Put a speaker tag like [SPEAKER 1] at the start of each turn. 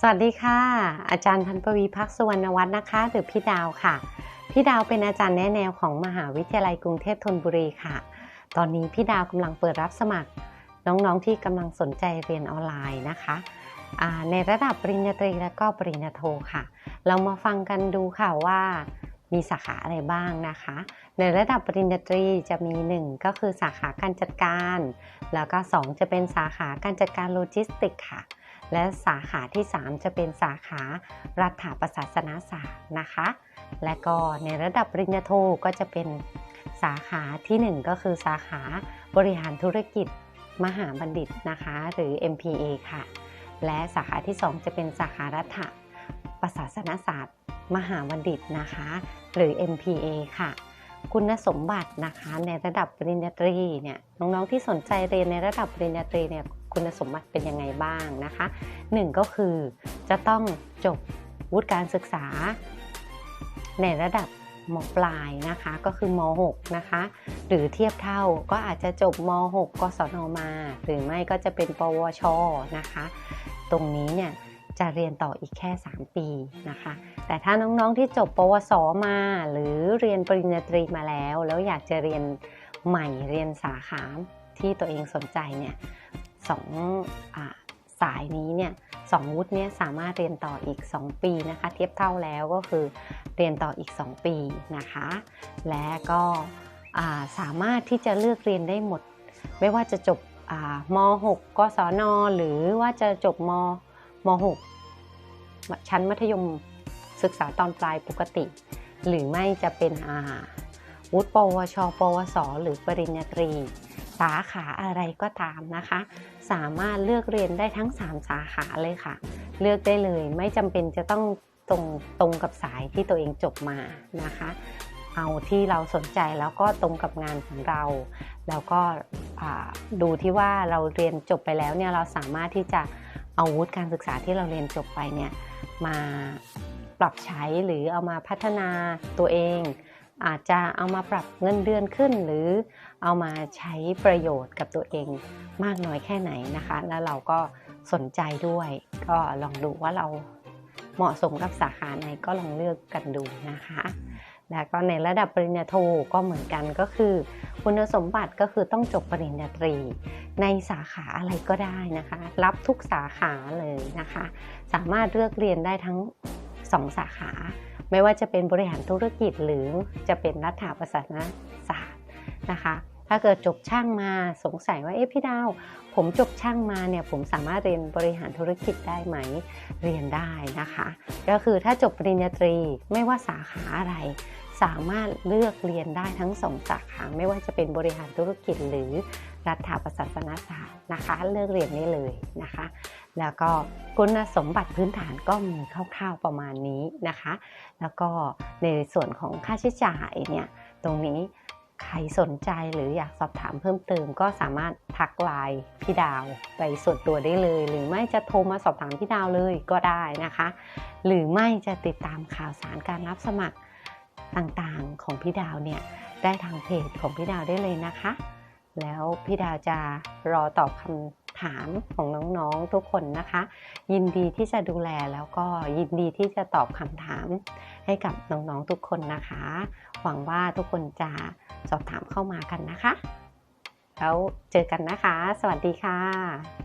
[SPEAKER 1] สวัสดีค่ะ อาจารย์พันปวีพักสุวรรณวัฒน์นะคะ หรือพี่ดาวค่ะ พี่ดาวเป็นอาจารย์แนะแนวของมหาวิทยาลัยกรุงเทพธนบุรีค่ะ ตอนนี้พี่ดาวกำลังเปิดรับสมัคร น้องๆที่กำลังสนใจเรียนออนไลน์นะคะในระดับปริญญาตรีและก็ปริญญาโทค่ะ เรามาฟังกันดูค่ะว่ามีสาขาอะไรบ้างนะคะ ในระดับปริญญาตรีจะมี 1 ก็คือสาขาการจัดการ แล้วก็ 2 จะเป็นสาขาการจัดการโลจิสติกค่ะ และสาขาที่ 3 จะเป็นสาขารัฐประศาสนศาสตร์นะคะ และก็ในระดับปริญญาโทก็จะเป็นสาขาทีหนึ่1 ก็คือสาขาบริหารธุรกิจมหาบัณฑิตนะคะ หรือ MPA ค่ะ และสาขาที่ 2 จะเป็นสาขารัฐประศาสนศาสตร์ มหาบัณฑิตนะคะ หรือ MPA ค่ะ คุณสมบัตินะคะในระดับปริญญาตรีเนี่ยน้องๆที่สนใจเรียนในระดับปริญญาตรีเนี่ยคุณสมบัติเป็นยังไงบ้างนะคะหนึ่งก็คือจะต้องจบวุฒิการศึกษา ในระดับมปลายนะคะก็คือม .6 นะคะหรือเทียบเท่าก็อาจจะจบม .6 กศนมา หรือไม่ก็จะเป็น ปวชนะคะ ตรงนี้เนี่ยจะเรียนต่ออีกแค่ 3 ปีนะคะ แต่ถ้าน้องๆที่จบปวสมา หรือเรียนปริญญาตรีมาแล้ว แล้วอยากจะเรียนใหม่เรียนสาขาที่ตัวเองสนใจเนี่ยสองอสายนี้เนี่ยสองวุฒิเนี่ยสามารถเรียนต่ออีก 2 ปีนะคะ เทียบเท่าแล้วก็คือเรียนต่ออีก 2 ปีนะคะ และก็สามารถที่จะเลือกเรียนได้หมด ไม่ว่าจะจบม 6 กศน หรือว่าจะจบมม 6 ชั้นมัธยม ศึกษาตอนปลายปกติ หรือไม่จะเป็นอาวุฒิปวช ปวส หรือปริญญาตรี สาขาอะไรก็ตามนะคะ สามารถเลือกเรียนได้ทั้ง 3 สาขาเลยค่ะ เลือกได้เลยไม่จำเป็นจะต้องตรงตรงกับสายที่ตัวเองจบมานะคะ เอาที่เราสนใจแล้วก็ตรงกับงานของเรา แล้วก็ดูที่ว่าเราเรียนจบไปแล้วเนี่ยเราสามารถที่จะเอาวุฒิการศึกษาที่เราเรียนจบไปเนี่ยมา ปรับใช้หรือเอามาพัฒนาตัวเอง อาจจะเอามาปรับเงินเดือนขึ้น หรือเอามาใช้ประโยชน์กับตัวเองมากน้อยแค่ไหนนะคะ แล้วเราก็สนใจด้วย ก็ลองดูว่าเราเหมาะสมกับสาขาไหนก็ลองเลือกกันดูนะคะ แล้วก็ในระดับปริญญาโทก็เหมือนกันก็คือ คุณสมบัติก็คือต้องจบปริญญาตรี ในสาขาอะไรก็ได้นะคะ รับทุกสาขาเลยนะคะ สามารถเลือกเรียนได้ทั้ง 2สาขา ไม่ว่าจะเป็นบริหารธุรกิจหรือจะเป็นรัฐประศาสนศาสตร์นะคะ ถ้าเกิดจบช่างมาสงสัยว่าเอ๊ะพี่ดาว ผมจบช่างมาเนี่ยผมสามารถเรียนบริหารธุรกิจได้ไหมเรียนได้นะคะ ก็คือถ้าจบปริญญาตรีไม่ว่าสาขาอะไร สามารถเลือกเรียนได้ทั้งสองสาขาไม่ว่าจะเป็นบริหารธุรกิจหรือรัฐประศาสนศาสตร์นะคะ เลือกเรียนได้เลยนะคะ แล้วก็คุณสมบัติพื้นฐานก็มีคร่าวๆประมาณนี้นะคะ แล้วก็ในส่วนของค่าใช้จ่ายเนี่ยตรงนี้ใครสนใจหรืออยากสอบถามเพิ่มเติม ก็สามารถทักไลน์พี่ดาวไปส่วนตัวได้เลย หรือไม่จะโทรมาสอบถามพี่ดาวเลยก็ได้นะคะ หรือไม่จะติดตามข่าวสารการรับสมัคร ต่างๆของพี่ดาวเนี่ยได้ทางเพจของพี่ดาวได้เลยนะคะ แล้วพี่ดาวจะรอตอบคำถามของน้องๆทุกคนนะคะ ยินดีที่จะดูแลแล้วก็ยินดีที่จะตอบคำถามให้กับน้องๆทุกคนนะคะ หวังว่าทุกคนจะสอบถามเข้ามากันนะคะ แล้วเจอกันนะคะ สวัสดีค่ะ